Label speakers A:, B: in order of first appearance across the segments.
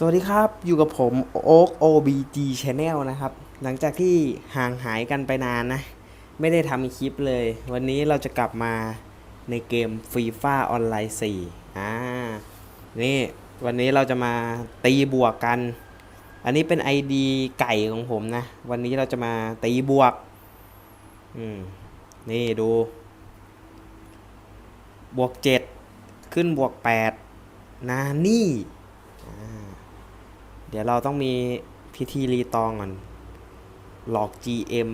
A: สวัสดีครับอยู่กับผม Oak OBG Channel นะครับ หลังจากที่ห่างหายกันไปนานนะ ไม่ได้ทำคลิปเลย วันนี้เราจะกลับมาในเกม FIFA Online 4อ่านี่วันนี้เราจะมาตีบวกกัน อันนี้เป็น ID ไก่ของผมนะ วันนี้เราจะมาตีบวก อืม นี่ดู บวก 7 ขึ้นบวก 8 นานี่ เดี๋ยวเราต้องมีพิธีรีตองก่อน หลอก GM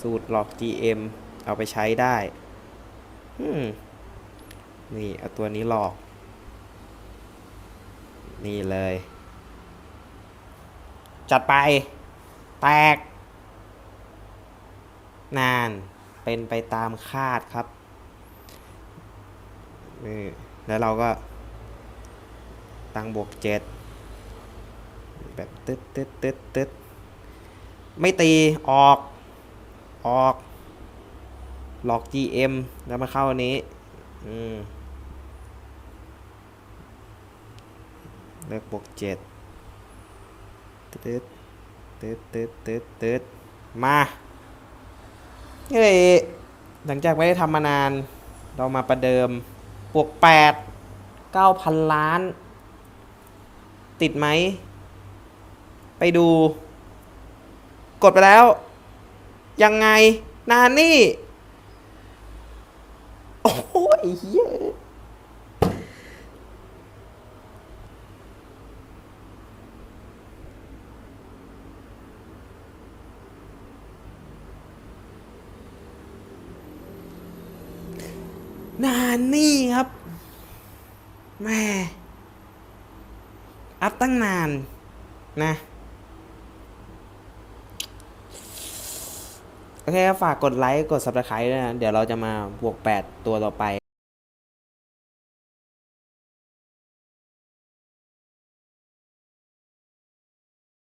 A: สูตรหลอก GM เอาไปใช้ได้นี่เอาตัวนี้หลอก นี่เลย จัดไป แตก นาน เป็นไปตามคาดครับนี่แล้วเราก็ ตั้งบวกเจ็ด แบบตึ๊ดตึ๊ดตึ๊ดตึ๊ดไม่ตีออกออกหลอก GM แล้วมาเข้าอันนี้อืมเลือกบวกเจ็ดตึ๊ดตึ๊ดตึ๊ดตึ๊ดตึ๊ดมาเฮ้ยหลังจากไม่ได้ทำมานาน เรามาประเดิมบวกแปดเก้าพันล้าน ติดไหม ไปดู กดไปแล้ว ยังไง นานนี่ โอ้โหไอ้เหี้ยนานนี่ครับแม่อัพตั้งนานนะ โอเคฝากกดไลค์ กด subscribe ด้วยนะ เดี๋ยวเราจะมาบวก 8 ตัวต่อไป